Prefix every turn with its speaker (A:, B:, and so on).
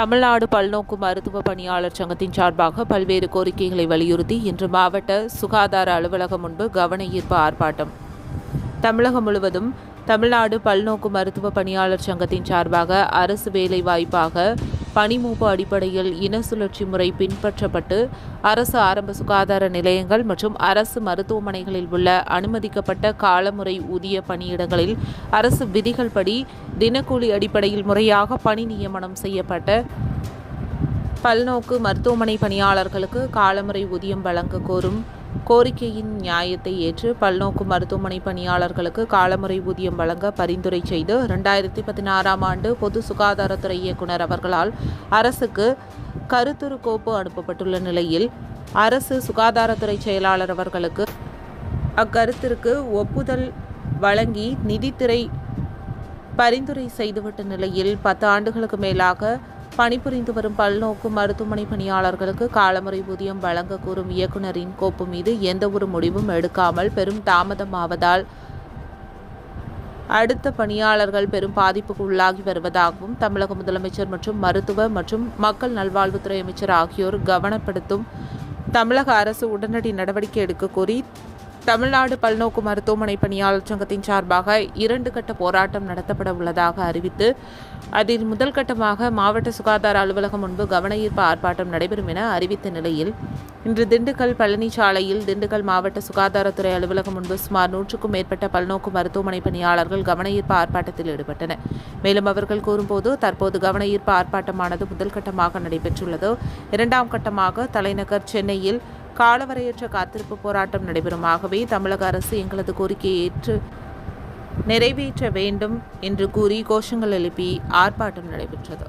A: தமிழ்நாடு பல்நோக்கு மருத்துவ பணியாளர் சங்கத்தின் சார்பாக பல்வேறு கோரிக்கைகளை வலியுறுத்தி இன்று மாவட்ட சுகாதார அலுவலகம் முன்பு கவன ஈர்ப்பு ஆர்ப்பாட்டம். தமிழகம் முழுவதும் தமிழ்நாடு பல்நோக்கு மருத்துவ பணியாளர் சங்கத்தின் சார்பாக அரசு வேலைவாய்ப்பாக பணிமூப்பு அடிப்படையில் இன சுழற்சி முறை பின்பற்றப்பட்டு அரசு ஆரம்ப சுகாதார நிலையங்கள் மற்றும் அரசு மருத்துவமனைகளில் உள்ள அனுமதிக்கப்பட்ட காலமுறை ஊதிய பணியிடங்களில் அரசு விதிகள் படி தினக்கூலி அடிப்படையில் முறையாக பணி நியமனம் செய்யப்பட்ட பல்நோக்கு மருத்துவமனை பணியாளர்களுக்கு காலமுறை ஊதியம் வழங்க கோரும் கோரிக்கையின் நியாயத்தை ஏற்று பல்நோக்கு மருத்துவமனை பணியாளர்களுக்கு காலமுறை ஊதியம் வழங்க பரிந்துரை செய்து இரண்டாயிரத்தி பதினாறாம் ஆண்டு பொது சுகாதாரத்துறை இயக்குனர் அவர்களால் அரசுக்கு கருத்துரு கோப்பு அனுப்பப்பட்டுள்ள நிலையில் அரசு சுகாதாரத்துறை செயலாளர் அவர்களுக்கு அக்கருத்திற்கு ஒப்புதல் வழங்கி நிதித்துறை பரிந்துரை செய்துவிட்ட நிலையில் பத்து ஆண்டுகளுக்கு மேலாக பணிபுரிந்து வரும் பல்நோக்கு மருத்துவமனை பணியாளர்களுக்கு காலமுறை ஊதியம் வழங்க கூறும் இயக்குனரின் கோப்பு மீது எந்த ஒரு முடிவும் எடுக்காமல் பெரும் தாமதமாவதால் அடுத்த பணியாளர்கள் பெரும் பாதிப்புக்கு உள்ளாகி வருவதாகவும் தமிழக முதலமைச்சர் மற்றும் மருத்துவ மற்றும் மக்கள் நல்வாழ்வுத்துறை அமைச்சர் ஆகியோர் கவனப்படுத்தும் தமிழக அரசு உடனடி நடவடிக்கை எடுக்க கோரி தமிழ்நாடு பல்நோக்கு மருத்துவமனை பணியாளர் சங்கத்தின் சார்பாக இரண்டு கட்ட போராட்டம் நடத்தப்பட உள்ளதாக அறிவித்து அதில் முதல் கட்டமாக மாவட்ட சுகாதார அலுவலகம் முன்பு கவன ஈர்ப்பு ஆர்ப்பாட்டம் நடைபெறும் என அறிவித்த நிலையில் இன்று திண்டுக்கல் பழனி சாலையில் திண்டுக்கல் மாவட்ட சுகாதாரத்துறை அலுவலகம் முன்பு சுமார் நூற்றுக்கும் மேற்பட்ட பல்நோக்கு மருத்துவமனை பணியாளர்கள் கவன ஈர்ப்பு ஆர்ப்பாட்டத்தில் ஈடுபட்டனர். மேலும் அவர்கள் கூறும்போது தற்போது கவன ஈர்ப்பு ஆர்ப்பாட்டமானது முதல் கட்டமாக நடைபெற்றுள்ளது. இரண்டாம் கட்டமாக தலைநகர் சென்னையில் காலவரையற்ற காத்திருப்பு போராட்டம் நடைபெறும். ஆகவே தமிழக அரசு எங்களது கோரிக்கையை ஏற்று நிறைவேற்ற வேண்டும் என்று கூறி கோஷங்கள் எழுப்பி ஆர்ப்பாட்டம் நடைபெற்றது.